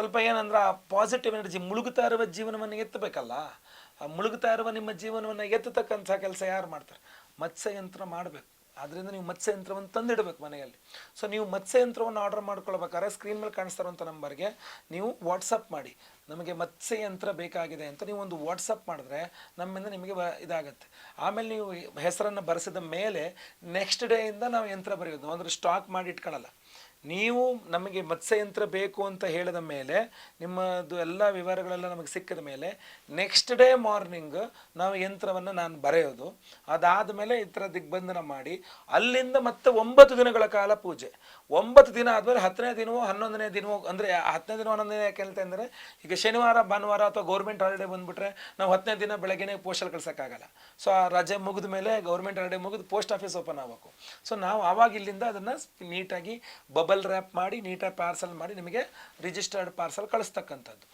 ಸ್ವಲ್ಪ ಏನಂದ್ರೆ ಆ ಪಾಸಿಟಿವ್ ಎನರ್ಜಿ ಮುಳುಗುತ್ತಾ ಇರುವ ಜೀವನವನ್ನು ಎತ್ತಬೇಕಲ್ಲ? ಆ ಮುಳುಗುತ್ತಾ ಇರುವ ನಿಮ್ಮ ಜೀವನವನ್ನು ಎತ್ತತಕ್ಕಂಥ ಕೆಲಸ ಯಾರು ಮಾಡ್ತಾರೆ? ಮತ್ಸ್ಯಯಂತ್ರ ಮಾಡಬೇಕು. ಅದರಿಂದ ನೀವು ಮತ್ಸ್ಯಯಂತ್ರವನ್ನು ತಂದಿಡಬೇಕು ಮನೆಯಲ್ಲಿ. ಸೊ ನೀವು ಮತ್ಸ್ಯಯಂತ್ರವನ್ನು ಆರ್ಡರ್ ಮಾಡ್ಕೊಳ್ಬೇಕಾದ್ರೆ ಸ್ಕ್ರೀನ್ ಮೇಲೆ ಕಾಣಿಸ್ತಾರಂಥ ನಂಬರ್ಗೆ ನೀವು ವಾಟ್ಸಪ್ ಮಾಡಿ. ನಮಗೆ ಮತ್ಸ್ಯಯಂತ್ರ ಬೇಕಾಗಿದೆ ಅಂತ ನೀವು ಒಂದು ವಾಟ್ಸಪ್ ಮಾಡಿದ್ರೆ ನಮ್ಮಿಂದ ನಿಮಗೆ ಇದಾಗುತ್ತೆ. ಆಮೇಲೆ ನೀವು ಹೆಸರನ್ನು ಬರೆಸಿದ ಮೇಲೆ ನೆಕ್ಸ್ಟ್ ಡೇಯಿಂದ ನಾವು ಯಂತ್ರ ಬರೆಯೋದು. ಅಂದರೆ ಸ್ಟಾಕ್ ಮಾಡಿ ಇಟ್ಕೊಳ್ಳಲ್ಲ. ನೀವು ನಮಗೆ ಮತ್ಸ್ಯಯಂತ್ರ ಬೇಕು ಅಂತ ಹೇಳಿದ ಮೇಲೆ, ನಿಮ್ಮದು ಎಲ್ಲ ವಿವರಗಳೆಲ್ಲ ನಮಗೆ ಸಿಕ್ಕಿದ ಮೇಲೆ ನೆಕ್ಸ್ಟ್ ಡೇ ಮಾರ್ನಿಂಗ್ ನಾವು ಯಂತ್ರವನ್ನು ನಾನು ಬರೆಯೋದು. ಅದಾದ ಮೇಲೆ ಈ ಥರ ದಿಗ್ಬಂಧನ ಮಾಡಿ, ಅಲ್ಲಿಂದ ಮತ್ತೆ ಒಂಬತ್ತು ದಿನಗಳ ಕಾಲ ಪೂಜೆ. ಒಂಬತ್ತು ದಿನ ಆದಮೇಲೆ ಹತ್ತನೇ ದಿನವೋ ಹನ್ನೊಂದನೇ ದಿನವೋ, ಅಂದರೆ ಹತ್ತನೇ ದಿನ ಹನ್ನೊಂದನೇ ಯಾಕೆ ಅಂದರೆ ಈಗ ಶನಿವಾರ, ಭಾನುವಾರ ಅಥವಾ ಗೌರ್ಮೆಂಟ್ ಹಾಲಿಡೇ ಬಂದುಬಿಟ್ರೆ ನಾವು ಹತ್ತನೇ ದಿನ ಬೆಳಗ್ಗೆನೇ ಪೋಸ್ಟಲ್ಲಿ ಕಳ್ಸೋಕ್ಕಾಗಲ್ಲ. ಸೊ ಆ ರಜೆ ಮುಗಿದ ಮೇಲೆ ಗೌರ್ಮೆಂಟ್ ಹಾಲಿಡೇ ಮುಗಿದು ಪೋಸ್ಟ್ ಆಫೀಸ್ ಓಪನ್ ಆಗಬೇಕು. ಸೊ ನಾವು ಆವಾಗ ಇಲ್ಲಿಂದ ಅದನ್ನು ನೀಟಾಗಿ ಬಬಲ್ ರ್ಯಾಪ್ ಮಾಡಿ ನೀಟಾಗಿ ಪಾರ್ಸಲ್ ಮಾಡಿ ನಿಮಗೆ ರಿಜಿಸ್ಟರ್ಡ್ ಪಾರ್ಸಲ್ ಕಳಿಸ್ತಕ್ಕಂಥದ್ದು.